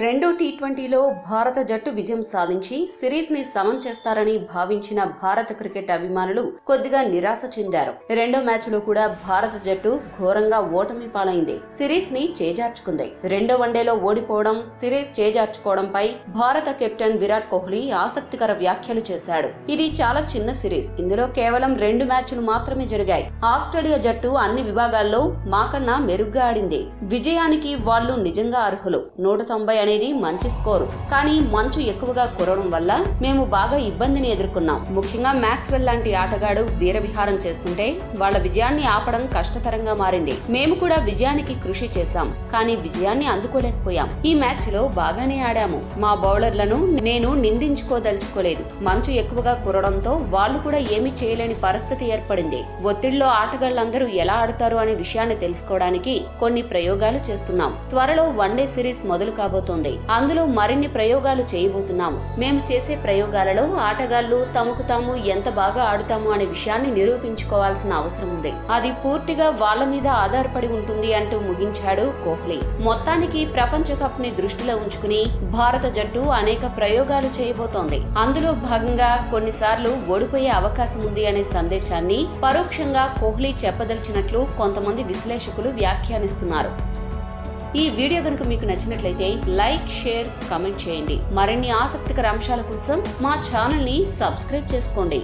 రెండో టీ ట్వంటీలో భారత జట్టు విజయం సాధించి సిరీస్ని సమం చేస్తారని భావించిన భారత క్రికెట్ అభిమానులు కొద్దిగా నిరాశ చెందారు. రెండో మ్యాచ్లో కూడా భారత జట్టు ఘోరంగా ఓటమి పాలైంది. సిరీస్ని చేజార్చుకుంది. రెండో వన్డేలో ఓడిపోవడం సిరీస్ చేజార్చుకోవడంపై భారత కెప్టెన్ విరాట్ కోహ్లీ ఆసక్తికర వ్యాఖ్యలు చేశాడు. ఇది చాలా చిన్న సిరీస్. ఇందులో కేవలం రెండు మ్యాచ్లు మాత్రమే జరిగాయి. ఆస్ట్రేలియా జట్టు అన్ని విభాగాల్లో మాకన్నా మెరుగ్గా ఆడింది. విజయానికి వాళ్ళు నిజంగా అర్హులు. నూట తొంభై అనేది మంచి స్కోరు. కానీ మంచు ఎక్కువగా కురవడం వల్ల మేము బాగా ఇబ్బందిని ఎదుర్కొన్నాం. ముఖ్యంగా మ్యాక్స్వెల్ లాంటి ఆటగాడు వీరవిహారం చేస్తుంటే వాళ్ళ విజయాన్ని ఆపడం కష్టతరంగా మారింది. మేము కూడా విజయానికి కృషి చేశాం. కానీ విజయాన్ని అందుకోలేకపోయాం. ఈ మ్యాచ్లో బాగానే ఆడాము. మా బౌలర్లను నేను నిందించుకోదలుచుకోలేదు. మంచు ఎక్కువగా కురవడంతో వాళ్ళు కూడా ఏమీ చేయలేని పరిస్థితి ఏర్పడింది. ఒత్తిడిలో ఆటగాళ్ళందరూ ఎలా ఆడతారు అనే విషయాన్ని తెలుసుకోవడానికి కొన్ని ప్రయోగాలు చేస్తున్నాం. త్వరలో వన్డే సిరీస్ మొదలు కాబోతోంది. అందులో మరిన్ని ప్రయోగాలు చేయబోతున్నాం. మేము చేసే ప్రయోగాలలో ఆటగాళ్ళు తమకు తాము ఎంత బాగా ఆడుతాము అనే విషయాన్ని నిరూపించుకోవాల్సిన అవసరం ఉంది. అది పూర్తిగా వాళ్ళ మీద ఆధారపడి ఉంటుంది అంటూ ముగించాడు కోహ్లీ. మొత్తానికి ప్రపంచ కప్ని దృష్టిలో ఉంచుకుని భారత జట్టు అనేక ప్రయోగాలు చేయబోతోంది. అందులో భాగంగా కొన్నిసార్లు ఓడిపోయే అవకాశం ఉంది అనే సందేశాన్ని పరోక్షంగా కోహ్లీ చెప్పదలిచినట్లు కొంతమంది విశ్లేషకులు వ్యాఖ్యానిస్తున్నారు. ఈ వీడియో కనుక మీకు నచ్చినట్లయితే లైక్ షేర్ కమెంట్ చేయండి. మరిన్ని ఆసక్తికర అంశాల కోసం మా ఛానల్ని సబ్స్క్రైబ్ చేసుకోండి.